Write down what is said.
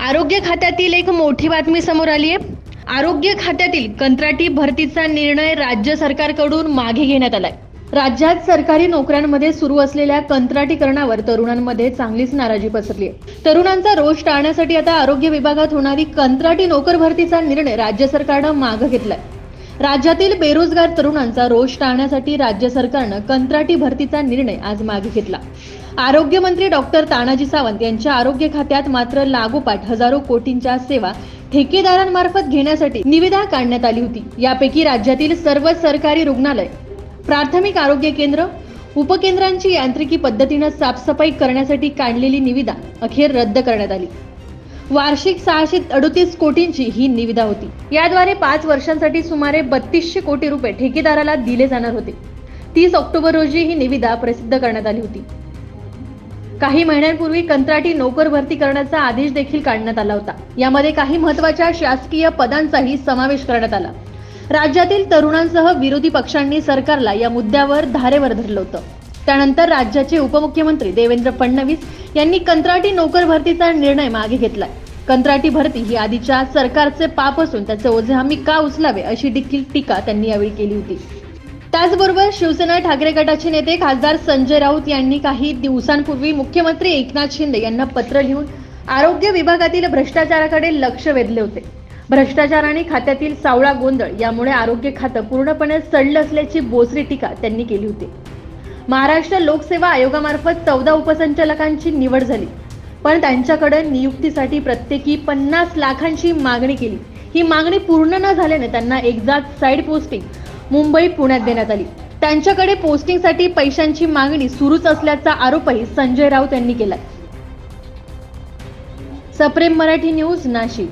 आरोग्य खात्यातील एक मोठी बातमी समोर आली आहे. आरोग्य खात्यातील कंत्राटी भरतीचा निर्णय राज्य सरकारकडून मागे घेण्यात आलाय. राज्यात सरकारी नोकऱ्यांमध्ये सुरू असलेल्या कंत्राटीकरणावर तरुणांमध्ये चांगलीच नाराजी पसरली आहे. तरुणांचा रोष टाळण्यासाठी आता आरोग्य विभागात होणारी कंत्राटी नोकर भरतीचा निर्णय राज्य सरकारनं मागे घेतलाय. राज्यातील बेरोजगार तरुणांचा रोष टाळण्यासाठी राज्य सरकारनं कंत्राटी भरतीचा निर्णय आज मागे घेतला. आरोग्यमंत्री डॉक्टर तानाजी सावंत यांच्या आरोग्य खात्यात मात्र लागोपाठ हजारो कोटींच्या सेवा ठेकेदारांमार्फत घेण्यासाठी निविदा काढण्यात आली होती. यापैकी राज्यातील सर्व सरकारी रुग्णालय प्राथमिक आरोग्य केंद्र उपकेंद्रांची यांत्रिकी पद्धतीनं साफसफाई करण्यासाठी काढलेली निविदा अखेर रद्द करण्यात आली. वार्षिक सहाशे अडतीस कोटींची ही निविदा होती. याद्वारे पाच वर्षांसाठी सुमारे बत्तीसशे कोटी रुपये ठेकेदाराला दिले जाणार होते. तीस ऑक्टोबर रोजी ही निविदा प्रसिद्ध करण्यात आली होती. काही महिन्यांपूर्वी कंत्राटी नोकर भरती करण्याचा आदेश देखील काढण्यात आला होता. यामध्ये काही महत्त्वाच्या शासकीय पदांचाही समावेश करण्यात आला. राज्यातील तरुणांसह विरोधी पक्षांनी सरकारला या मुद्द्यावर धारेवर धरलं होतं. त्यानंतर राज्याचे उपमुख्यमंत्री देवेंद्र फडणवीस यांनी कंत्राटी नोकर भरतीचा निर्णय मागे घेतलाय. कंत्राटी भरती ही आधीच्या सरकारचे पाप असून त्याचे ओझे आम्ही का उचलावे अशी देखील टीका त्यांनी यावेळी केली होती. त्याचबरोबर शिवसेना ठाकरे गटाचे नेते खासदार संजय राऊत यांनी काही दिवसांपूर्वी मुख्यमंत्री एकनाथ शिंदे यांना पत्र लिहून आरोग्य विभागातील भ्रष्टाचाराकडे लक्ष वेधले होते. भ्रष्टाचार आणि खात्यातील सावळा गोंधळ यामुळे आरोग्य खातं पूर्णपणे सडलं असल्याची बोचरी टीका त्यांनी केली होती. महाराष्ट्र लोकसेवा आयोगामार्फत चौदा उपसंचालकांची निवड झाली. पण त्यांच्याकडे नियुक्तीसाठी प्रत्येकी पन्नास लाखांची मागणी केली. ही मागणी पूर्ण न झाल्याने त्यांना एक्झॅक्ट साईड पोस्टिंग मुंबई पुण्यात देण्यात आली. त्यांच्याकडे पोस्टिंगसाठी पैशांची मागणी सुरूच असल्याचा आरोपही संजय राऊत यांनी केला सप्रेम मराठी न्यूज नाशिक.